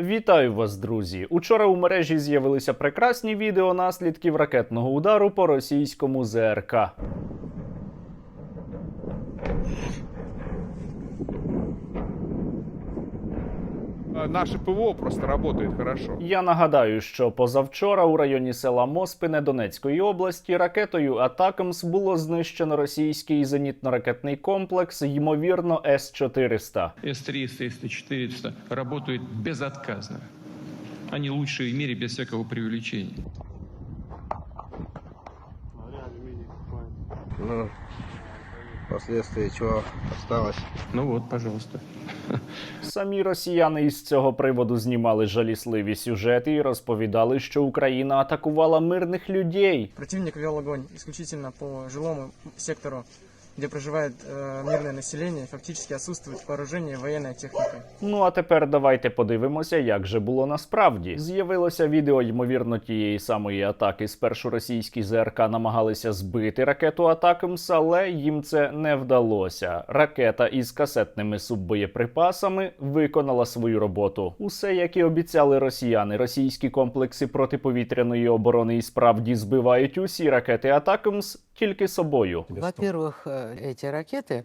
Вітаю вас, друзі! Учора у мережі з'явилися прекрасні відео наслідків ракетного удару по російському ЗРК. Наше ПВО просто работает хорошо. Я нагадаю, що позавчора у районі села Моспине Донецької області ракетою Атакамс було знищено російський зенітно-ракетний комплекс, ймовірно, С-400. С-300, С-400 работают безотказно. Они лучшие в мире без всякого преувеличения. Последствия чего осталось. Ну вот, пожалуйста. Самі росіяни із цього приводу знімали жалісливі сюжети і розповідали, що Україна атакувала мирних людей. Противник вел огонь исключительно по жилому сектору, где проживает э, мирное население, фактически отсутствует военная техника. Ну а тепер давайте подивимося, як же було насправді. З'явилося відео, ймовірно, тієї самої атаки. Спершу російські ЗРК намагалися збити ракету Атакамс, але їм це не вдалося. Ракета із касетними суббоєприпасами виконала свою роботу. Усе, як і обіцяли росіяни, російські комплекси протиповітряної оборони і справді збивають усі ракети Атакамс тільки собою. Во-первых, э, эти ракеты,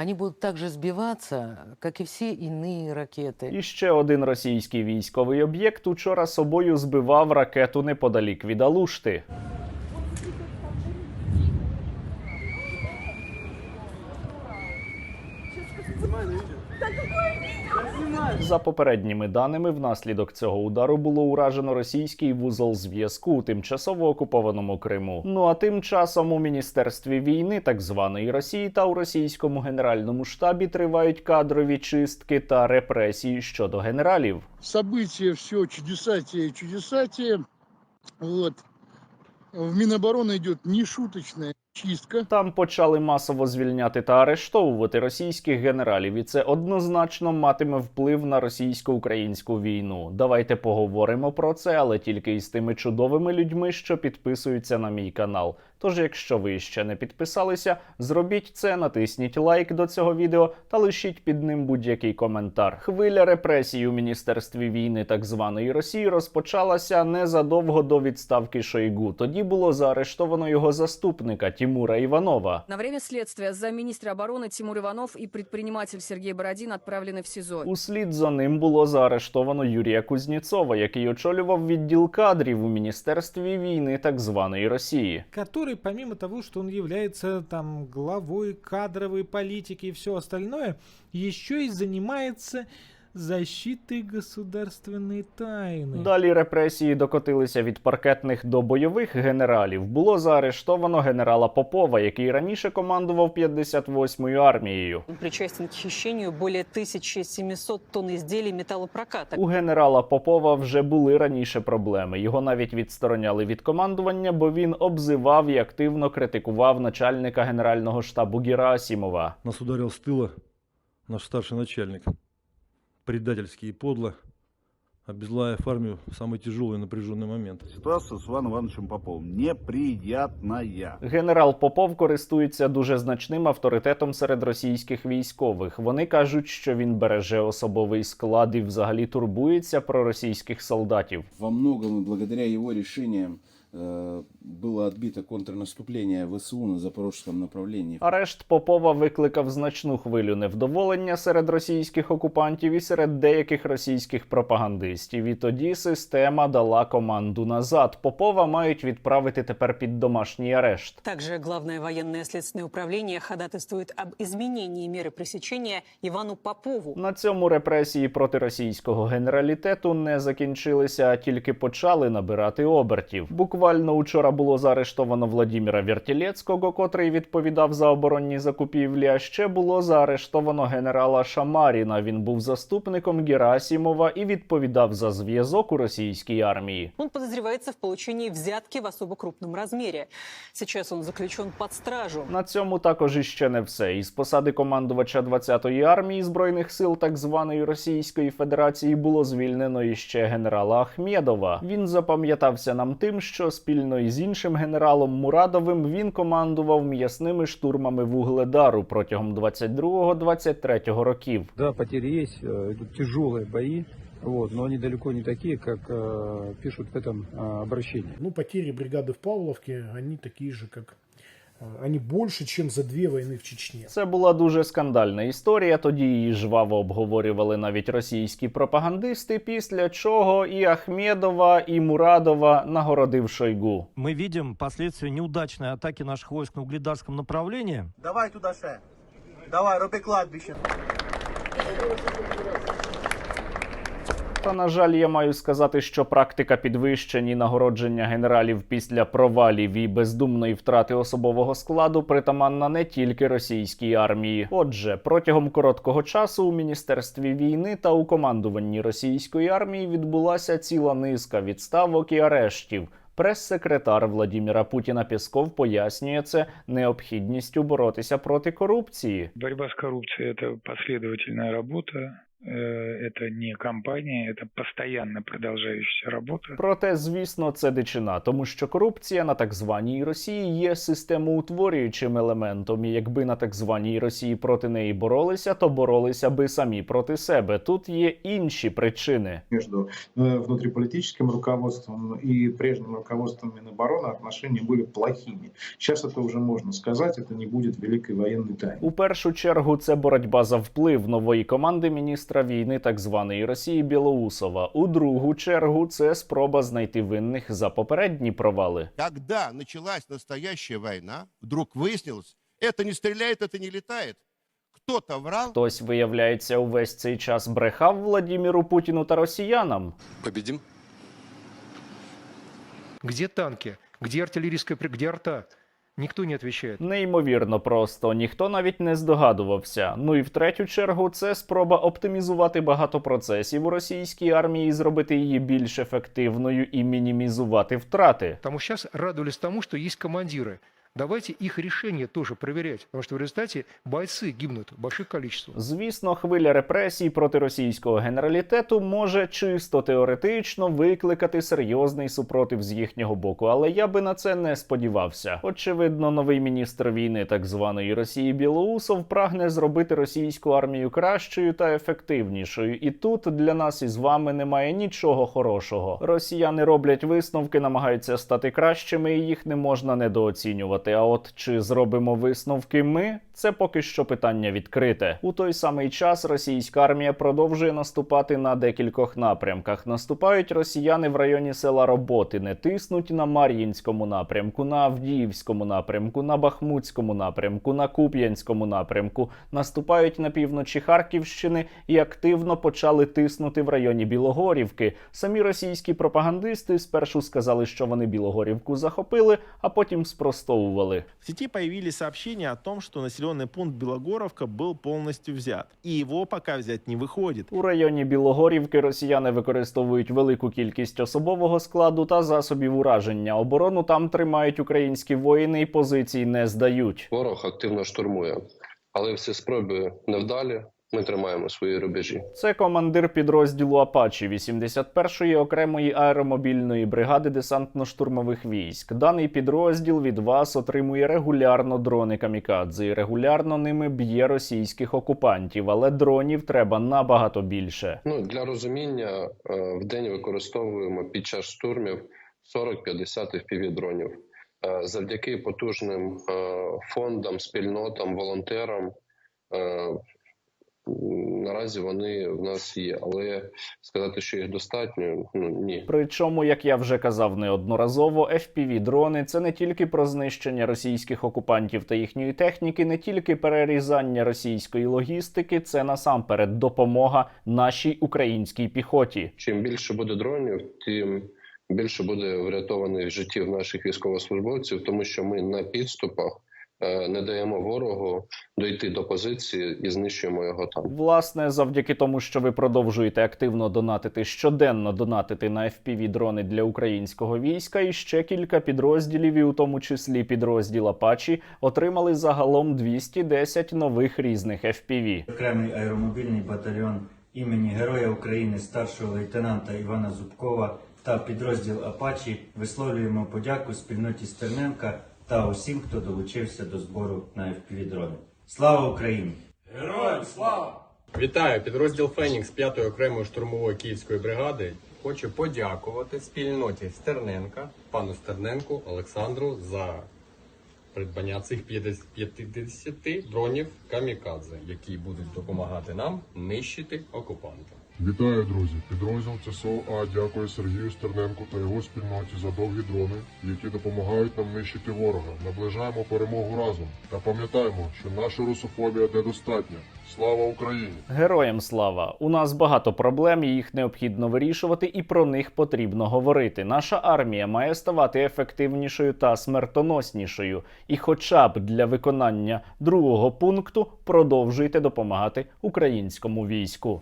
они будут также сбиваться, как и все иные ракеты. І ще один російський військовий об'єкт учора собою збивав ракету неподалік від Алушти. За попередніми даними, внаслідок цього удару було уражено російський вузол зв'язку у тимчасово окупованому Криму. Ну а тим часом у міністерстві війни так званої Росії та у російському генеральному штабі тривають кадрові чистки та репресії щодо генералів. события все чудесатие и чудесатие. Вот. В Минобороны идет нешуточная чистка. Там почали масово звільняти та арештовувати російських генералів, і це однозначно матиме вплив на російсько-українську війну. Давайте поговоримо про це, але тільки із тими чудовими людьми, що підписуються на мій канал. Тож, якщо ви ще не підписалися, зробіть це, натисніть лайк до цього відео та лишіть під ним будь-який коментар. Хвиля репресій у міністерстві війни так званої Росії розпочалася незадовго до відставки Шойгу. Тоді було заарештовано його заступника Тімура Іванова. На время следствия замминистра обороны Тимур Иванов и предприниматель Сергей Бородин отправлены в СИЗО. Услід за ним було заарештовано Юрія Кузнєцова, який очолював відділ кадрів у міністерстві війни так званої Росії. который, помимо того, что он является там главой кадровой политики и все остальное, еще и занимается защитой государственной тайны. Далі репресії докотилися від паркетних до бойових генералів. Було заарештовано генерала Попова, який раніше командував 58-ю армією. Причастен к хищению более 1700 тонн изделий металлопроката. У генерала Попова вже були раніше проблеми. Його навіть відстороняли від командування, бо він обзивав і активно критикував начальника генерального штабу Герасімова. Нас ударил с тыла наш старший начальник Предательски и подло, обезглавив армию в самый тяжелый и напряженный момент. Ситуация с Иваном Ивановичем Поповым неприятная. Генерал Попов користується дуже значним авторитетом серед російських військових. Вони кажуть, що він береже особовий склад і взагалі турбується про російських солдатів. Во многом и благодаря его решениям э, было отбито контрнаступление ВСУ на запорожском направлении. Арешт Попова викликав значну хвилю невдоволення серед російських окупантів і серед деяких російських пропагандистів. І тоді система дала команду назад. Попова мають відправити тепер під домашній арешт. Также Главное военное следственное управление ходатайствует об изменении меры пресечения Ивану Попову. На цьому репресії проти російського генералітету не закінчилися, а тільки почали набирати обертів. Буквально учора було заарештовано Владіміра Вертілецького, котрий відповідав за оборонні закупівлі. А ще було заарештовано генерала Шамаріна. Він був заступником Герасімова і відповідав за зв'язок у російській армії. Он подозревается в получении взятки в особо крупном размере. Сейчас он заключен под стражу. На цьому також іще не все. Із посади командувача 20-ї армії збройних сил так званої Російської Федерації було звільнено іще генерала Ахмєдова. Він запам'ятався нам тим, що спільно із іншим генералом Мурадовим він командував м'ясними штурмами вугледару протягом 22-23 років. Да, потери есть, э, идут тяжелые бои. Вот, но они далеко не такие, как э, пишут в этом э, обращении. Ну, потери бригады в Павловке, они такие же, как... э, Они больше, чем за две войны в Чечне. Це була дуже скандальна історія. Тоді її жваво обговорювали навіть російські пропагандисти. Після чого і Ахмедова, і Мурадова нагородив Шойгу. Мы видим последствия неудачной атаки наших войск на угледарском направлении. Давай туда ще. Давай, роби кладбище. Та на жаль, я маю сказати, що практика підвищення і нагородження генералів після провалів і бездумної втрати особового складу притаманна не тільки російській армії. Отже, протягом короткого часу у міністерстві війни та у командуванні російської армії відбулася ціла низка відставок і арештів. Прес-секретар Владіміра Путіна Пєсков пояснює це необхідністю боротися проти корупції. Борьба с коррупцией – это последовательная работа, э, это не кампания, это постоянно продолжающаяся работа. Проте, звісно, це дичина, тому що корупція на так званій Росії є системоутворюючим елементом. І якби на так званій Росії проти неї боролися, то боролися би самі проти себе. Тут є інші причини. Между э, внутриполитическим руководством и прежним руководством Минобороны отношения были плохими. Сейчас это уже можно сказать, это не будет великой военной тайной. У першу чергу це боротьба за вплив нової команди міністра війни так званої Росії Білоусова. У другу чергу це спроба знайти винних за попередні провали. Когда началась настоящая война, вдруг выяснилось, это не стреляет, это не летает. Кто-то врал. Хтось, виявляється, увесь цей час брехав Владіміру Путіну та росіянам. Победим. Где танки? Где артиллерийская, при- где арта? Никто не відповідає. Неймовірно просто ніхто навіть не здогадувався. Ну і в третю чергу це спроба оптимізувати багато процесів у російській армії, зробити її більш ефективною і мінімізувати втрати. Тому зараз радувались тому, що є командиры. Давайте их решения тоже проверять, потому что в результате бойцы гибнут в больших количествах. Звісно, хвиля репресій проти російського генералітету може чисто теоретично викликати серйозний супротив з їхнього боку, але я би на це не сподівався. Очевидно, новий міністр війни так званої Росії Білоусов прагне зробити російську армію кращою та ефективнішою. І тут для нас із вами немає нічого хорошого. Росіяни роблять висновки, намагаються стати кращими, і їх не можна недооцінювати. А от чи зробимо висновки ми? Це поки що питання відкрите. У той самий час російська армія продовжує наступати на декількох напрямках. Наступають росіяни в районі села Роботи, не тиснуть на Мар'їнському напрямку, на Авдіївському напрямку, на Бахмутському напрямку, на Куп'янському напрямку. Наступають на півночі Харківщини і активно почали тиснути в районі Білогорівки. Самі російські пропагандисти спершу сказали, що вони Білогорівку захопили, а потім спростовували В сети появились сообщения о том, что населенный пункт Белогоровка был полностью взят. И его пока взять не выходит. У районі Білогорівки росіяни використовують велику кількість особового складу та засобів ураження. Оборону там тримають українські воїни і позицій не здають. Ворог активно штурмує, але всі спроби невдалі. Ми тримаємо свої рубежі. Це командир підрозділу Апачі 81-ї окремої аеромобільної бригади десантно-штурмових військ. Даний підрозділ від вас отримує регулярно дрони камікадзе і регулярно ними б'є російських окупантів, але дронів треба набагато більше. Ну для розуміння е, в день використовуємо під час штурмів 40-50 fpv дронів. Е, Завдяки потужним е, фондам, спільнотам, волонтерам. Наразі вони в нас є, але сказати, що їх достатньо, ну ні. Причому, як я вже казав неодноразово, fpv дрони це не тільки про знищення російських окупантів та їхньої техніки, не тільки перерізання російської логістики, це насамперед допомога нашій українській піхоті. Чим більше буде дронів, тим більше буде врятованих життів наших військовослужбовців, тому що ми на підступах не даємо ворогу дойти до позиції і знищуємо його там. Власне, завдяки тому, що ви продовжуєте активно донатити щоденно донатити на fpv дрони для українського війська, і ще кілька підрозділів, і у тому числі підрозділ Апачі, отримали загалом 210 нових різних FPV. Окремий аеромобільний батальйон імені Героя України старшого лейтенанта Івана Зубкова та підрозділ Апачі висловлюємо подяку спільноті Стерненка та усім, хто долучився до збору на FPV-дрони. Слава Україні! Героям слава! Вітаю! Підрозділ Фенікс 5-ї окремої штурмової київської бригади. Хочу подякувати спільноті Стерненка, пану Стерненку Олександру за придбання цих 50 50 дронів камікадзе, які будуть допомагати нам нищити окупанта. Вітаю, друзі! Підрозділ ЦСО А дякує Сергію Стерненку та його спільноті за довгі дрони, які допомагають нам нищити ворога. Наближаємо перемогу разом та пам'ятаємо, що наша русофобія недостатня. Слава Україні! Героям слава! У нас багато проблем, їх необхідно вирішувати, і про них потрібно говорити. Наша армія має ставати ефективнішою та смертоноснішою. І, хоча б для виконання другого пункту, продовжуйте допомагати українському війську.